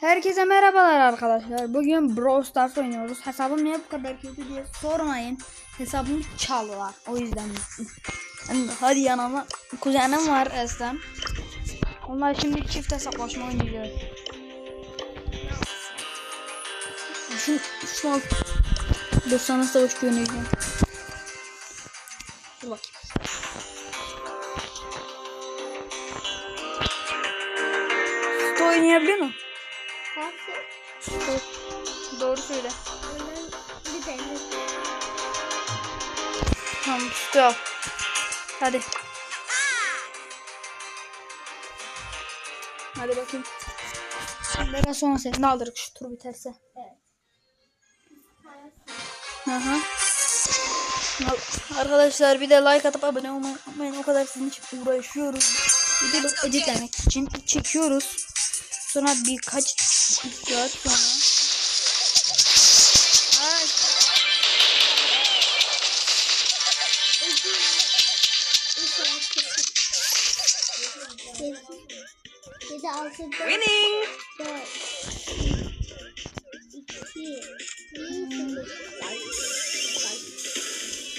Herkese merhabalar arkadaşlar. Bugün Brawl Stars oynuyoruz. Hesabım niye bu kadar kötü diye sormayın. Hesabımı çaldılar. O yüzden. Hadi yanıma kuzenim var Eslem. Onlar şimdi çift hesaplaşma oynayacağız. Şu, şu an sana savaş göndereceğim. Dur bakayım. Sto oynayabiliyor mu? Sto. Doğru söyle. Tamam Sto. Hadi. Hadi bakayım. Biraz sonra seni alırız şu tur biterse. Aha. Arkadaşlar bir de like atıp abone olmayı unutmayın. O kadar sizin için uğraşıyoruz. De editlemek için çekiyoruz. Sonra birkaç saat sonra. Ay, Winning.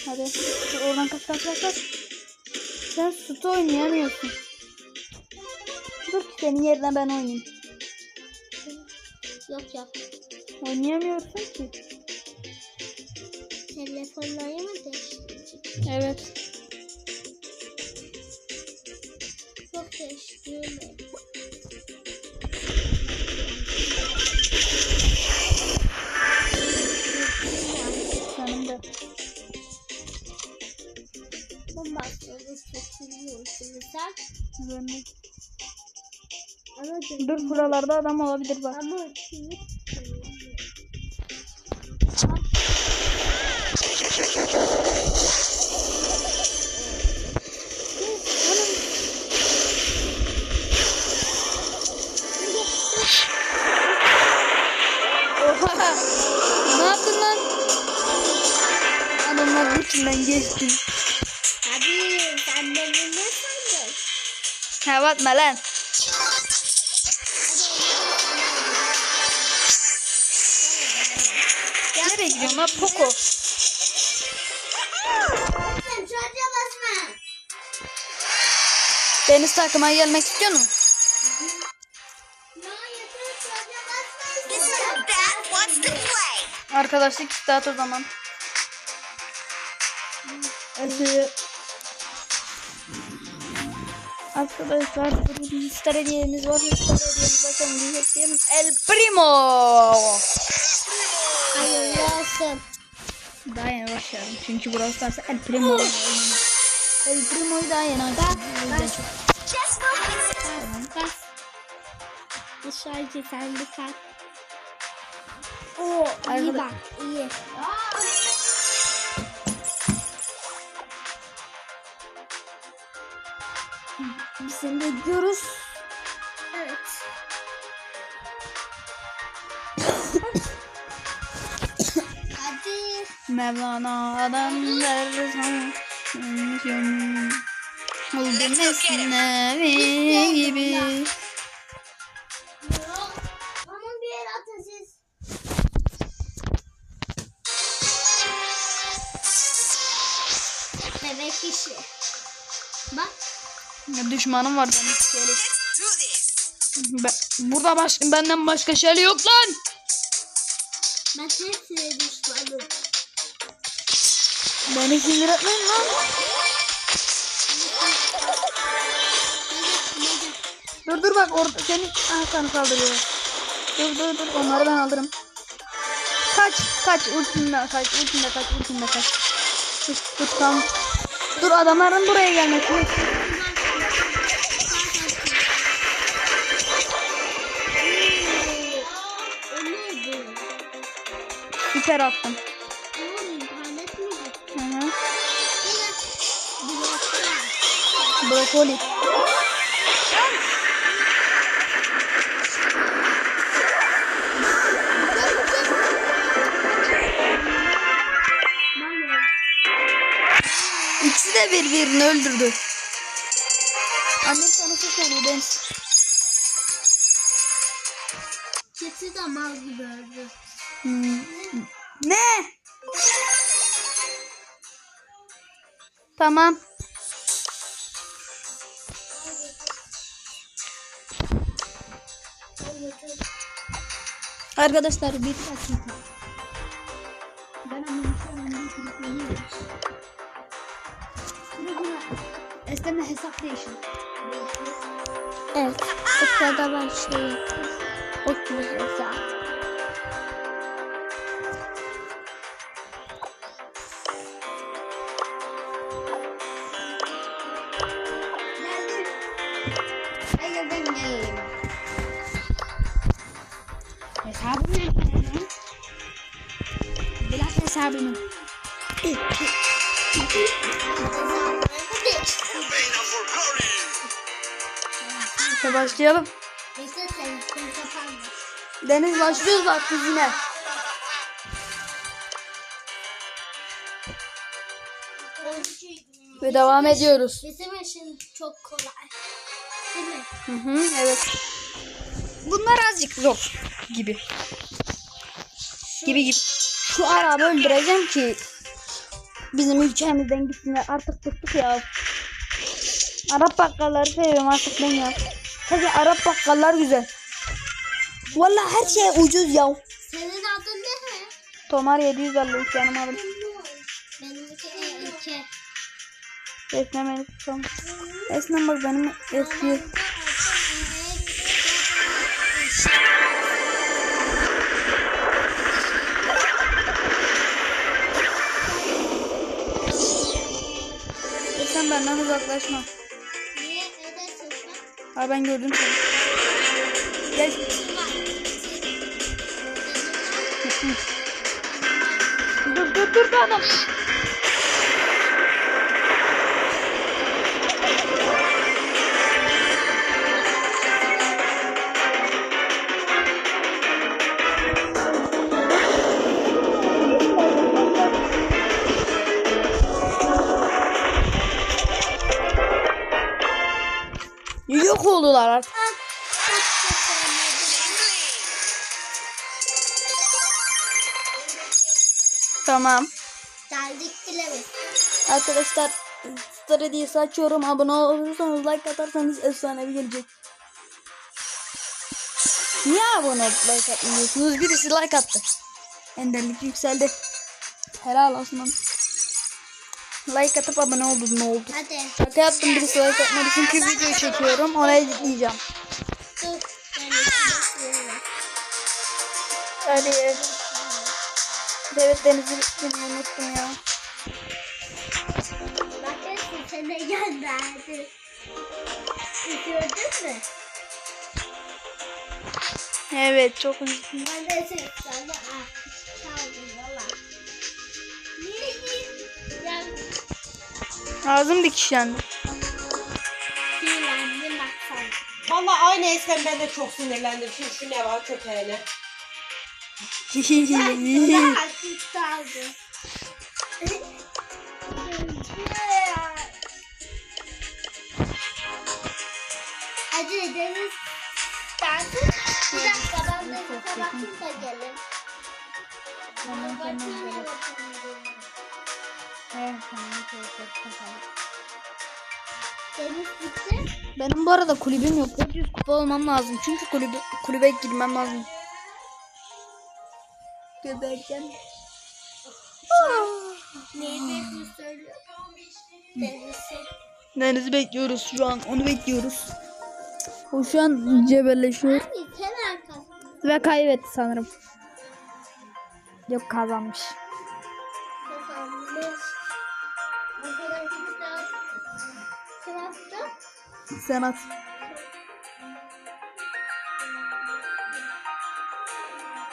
hadi. Oradan kaç kaç kaç kaç. Sen sütü oynayamıyorsun. Dur ki senin yerine ben oynayayım. Yok yok. Oynayamıyorsun ki. Telefonları mı değiştirecek? Evet. Yok değiştirme. Buralarda adam olabilir bak. Ama Oha! Ne yaptın lan? Adamlar içinden geçti. Hadi sen de bunu sandın? Ha bakma lan. Lan Poco? Deniz takıma gelmek istiyor musun? Arkadaşlık isteat o zaman. Evet. Arkadaşlar bir star hediyemiz var. Star hediyemiz hediyemiz El Primo. Hayırlı olsun. Daha yeni başladım. Çünkü Brawl Stars'a El Primo. El Primo'yu daha yeni açtım. Focus. Bas. Dışarıcı sen bir kalk. Oo iyi bak iyi. Biz seni bekliyoruz. Hadi. Mevlana'dan dersen Buldum esnevi gibi. Bebek işi. Bak. Ya Düşmanım var benim this. Ben, burada baş, benden başka Şeli yok lan Ben hepsine düşmanım. Beni sinir etmeyin lan. Dur dur bak orada seni ah, sana kaldırıyorlar Dur dur dur onları ben alırım. Kaç kaç ultimle kaç ultimle kaç ultimle kaç. Tut tut tamam. Dur adamların buraya gelmesi? Süper attım Bana. İkisi de birbirini öldürdü. Annem sana söylüyor Deniz. Fatih da mal gibi öldü. Hmm. Ne? Tamam. Arkadaşlar bir dakika. Ben anlamışım. Esneme hesap değişin. Evet. O sırada ben şey Hesabımı yapalım. Biraz hesabımı. İşte başlayalım. Deniz başlıyoruz bak biz yine. Ve devam ediyoruz. Bizim için çok kolay. Değil mi? Hı hı, evet. Bunlar azıcık zor gibi. Gibi gibi. Şu arabı öldüreceğim ki bizim ülkemizden gitsinler. Artık bıktık ya. Arap bakkalları seviyorum artık ben ya. Sadece Arap bakkallar güzel. Vallahi her şey ucuz ya. Senin adın ne? Tomar 753 yanıma aldım. Benimki iki. Esnem Elif tamam. Esnem bak benim eski. Benden uzaklaşma. Niye sen? Ha ben gördüm seni. Gel. Dur dur dur be adam. Yok oldular artık. Tamam. Geldik bile mi? Arkadaşlar Star Hediyesi açıyorum. Abone olursanız like atarsanız efsanevi gelecek. Niye abone olup like atmıyorsunuz? Birisi like attı. Enderlik yükseldi. Helal olsun. Like atıp abone oldum ne oldu? Hadi. Şaka yaptım birisi like atmadı çünkü video çekiyorum. Ona editleyeceğim. Hadi. Evet Deniz'i seni unuttum ya. Bakın sana gönderdim. Gördün mü? Evet çok unuttum. Ben de sana Ağzım dikişlendi. sinirlendim baksana. Vallahi aynı Eslem ben de çok sinirlendim. Şimdi şu ne var köpeğine. Daha hafif kaldı. Hadi Deniz dersin. Bir dakika ben Deniz'e bakayım da gelin. Bakayım Benim bu arada kulübüm yok. 400 kupa olmam lazım. Çünkü kulübe, kulübe girmem lazım. Göberken. Neyi söylüyor. Deniz'i. Deniz'i bekliyoruz şu an. Onu bekliyoruz. O şu an cebelleşiyor. Ve kaybetti sanırım. Yok. Kazanmış. Senat.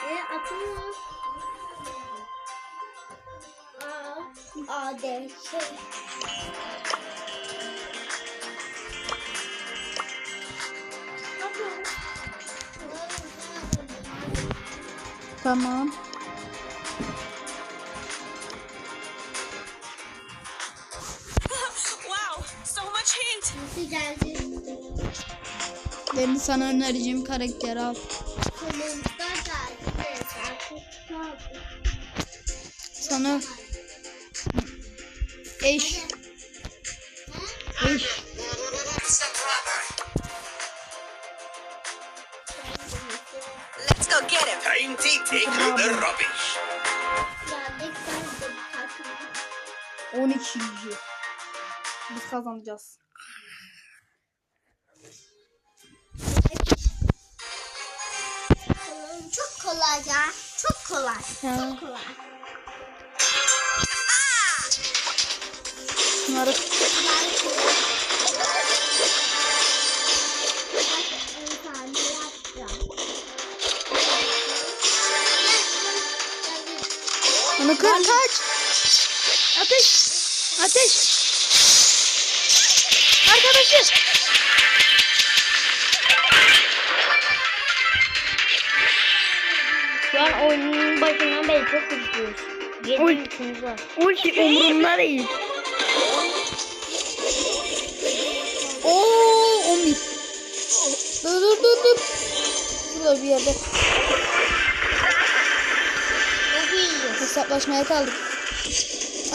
E atıyor. A, A, D, K. Tamam. Sana önereceğim karakteri al. Sana eş eş Let's go get him. Time to take out the rubbish. Geldik sen de takım. 12 kişi. Biz kazanacağız. Çok kolay ya. Çok kolay. Ya. Çok kolay. Şunları onu kır kaç. Ateş. Ateş. Arkadaşı. Şu an oyunun başından beri çok üzgünüz. Oy. Yedi üçümüz var. Ulti umurumda değil. Oo, 11. Dur dur dur dur. Burada bir yerde. Çok iyi. Hesaplaşmaya kaldık.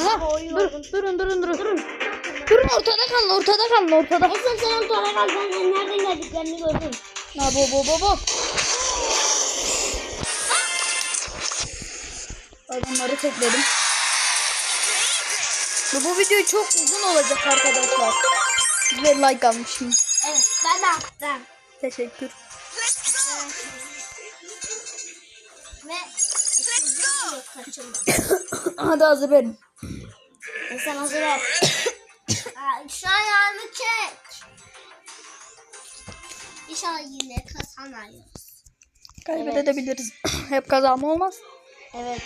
Aha, dur, durun durun durun. Durun. Durun ortada kalın ortada kalın ortada. Hasan sen ortada kal. Ben nereden geldiklerini gördüm. Na bo bo bo bo. Adamları tekledim. Ve bu video çok uzun olacak arkadaşlar. Ve like almışım. Evet ben attım. Teşekkür. Ve. Hadi hazır verin. Hasan hazır ol. Şu çek. İnşallah yine kazanırız. Kaybedebiliriz. Hep kazanma olmaz. Evet.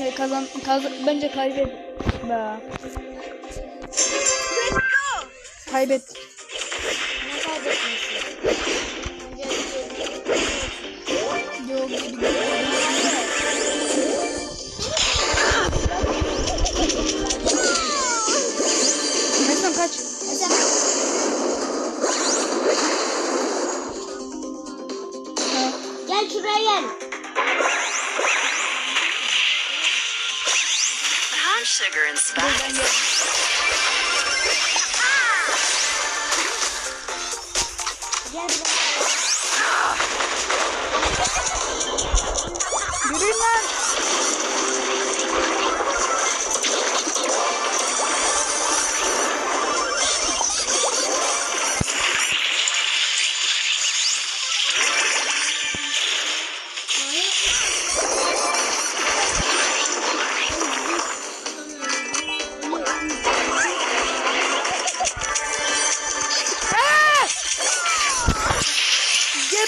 Ve kazan, kaz, bence kaybet. Be. Kaybet. Ne kaybetmişsin? Yok. Mesut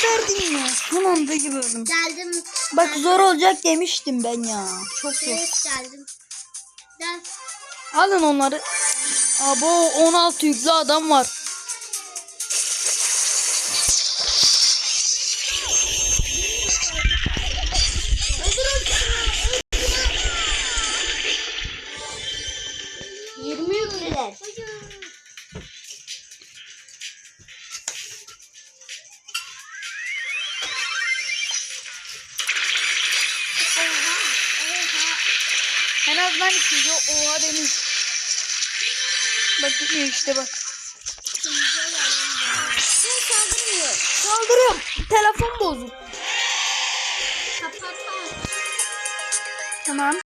Geberdim ya. Son anda geberdim. Geldim. Bak zor olacak demiştim ben ya. Çok zor. Evet geldim. Gel. Alın onları. Abo 16 yüklü adam var. Azından ikinci oha demiş. Bak gitmiyor işte bak. Sen saldırmıyor. Saldırıyorum. Telefon bozuk. Kapat. Tamam.